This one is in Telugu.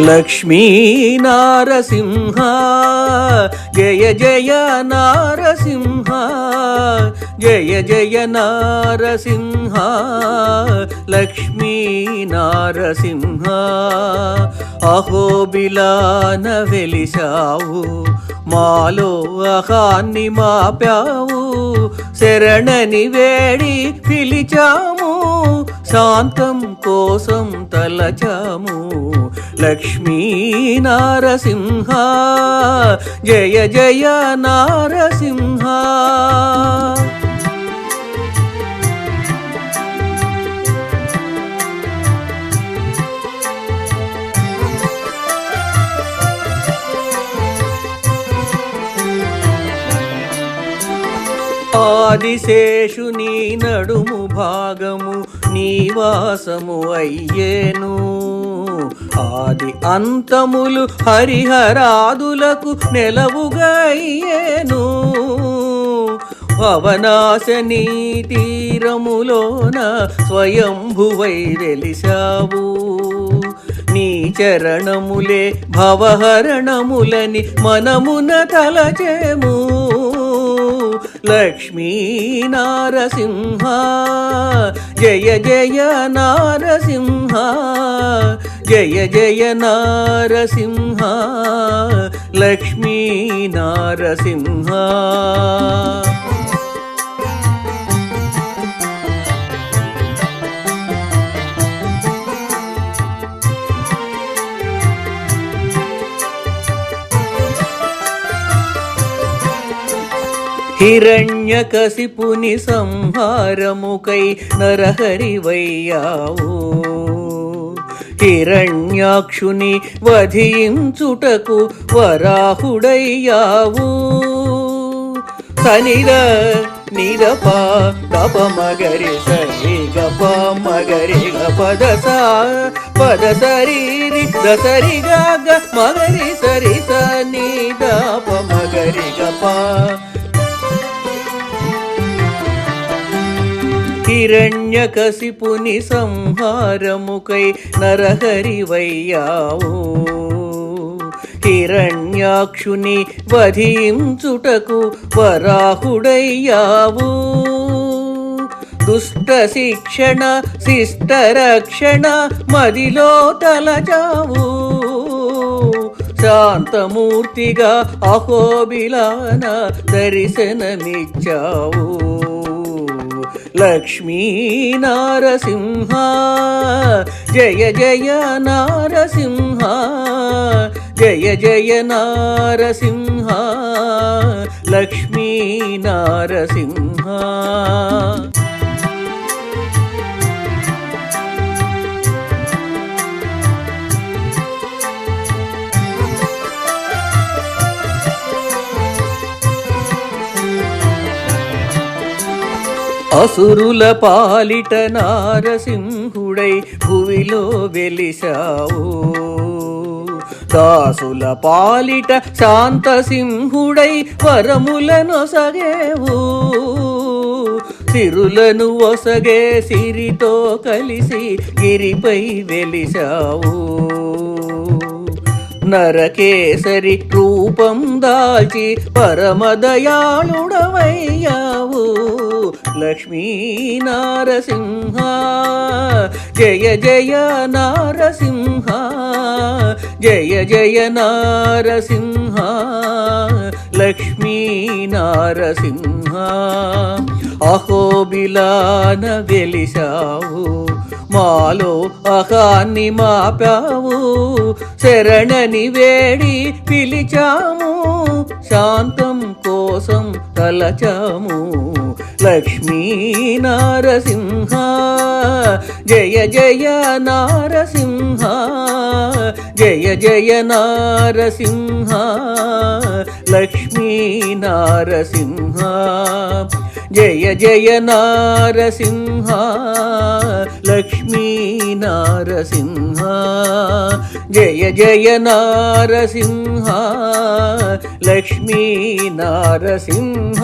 లక్ష్మీ నారసింహ జయ జయ నారసింహ జయ జయ నారసింహ లక్ష్మీ నారసింహ అహోబిలాన వెలిశావు మాలో అహాన్ని మాపావు శరణని వేడి పిలిచాము శాంతం కోసం తలచాము. లక్ష్మీ నారసింహ జయ జయ నారసింహ. ఆదిశేషుని నడుము భాగము నీవాసము అయ్యేను. ఆది అంతములు హరిహరాదులకు నెలవుగయ్యేను అయ్యేను. తీరములోన స్వయంభువై వెలిశావు. నీ చరణములే భవహరణములని మనమున తలచేము. లక్ష్మీ నారసింహ జయ జయ నారసింహ జయ జయ నారసింహ లక్ష్మీ నారసింహ. హిరణ్యకశిపుని సంహారముకై నరహరివయ్యావు. హిరణ్యాక్షుని వధించుటకు వరాహుడయ్యావు. సనిద నిదప దప మగరి సరి గప మగరి గపద సా పద సరి దసరి గ మగరి సరి స ని దప హిరణ్యకశిపుని సంహారముకై నరహరివయ్యావు హిరణ్యాక్షుని వధించుటకు వరాహుడయ్యావు. దుష్ట శిక్షణ శిష్ట రక్షణ మదిలో తలచావు. శాంతమూర్తిగా అహోబిలాన దర్శనమిచ్చావు. లక్ష్మీనారసింహ జయ జయ నారసింహ జయ జయ నారసింహ లక్ష్మీనారసింహ అసురుల పాలిట నారసింహుడై భువిలో వెలిశావు. దాసుల పాలిట శాంతసింహుడై వరములను సగేవు సిరులను ఒసగే సిరితో కలిసి గిరిపై వెలిశావు. నరకేసరి రూపం దాల్చి పరమదయాళుడవయ్యావు. లక్ష్మీ నారసింహ జయ జయ నారసింహ జయ జయ నారసింహ లక్ష్మీ నారసింహ. అహోబిలాన వెలిశావు మాలో అహాన్ని మాపావు. శరణని వేడి పిలిచాము. శాంతం కోసం తలచాము. లక్ష్మీ నారసింహ జయ జయ నారసింహ జయ జయ నారసింహ లక్ష్మీ నారసింహ. జయ జయ నారసింహ లక్ష్మీ నారసింహ జయ జయ నారసింహ లక్ష్మీ నారసింహ.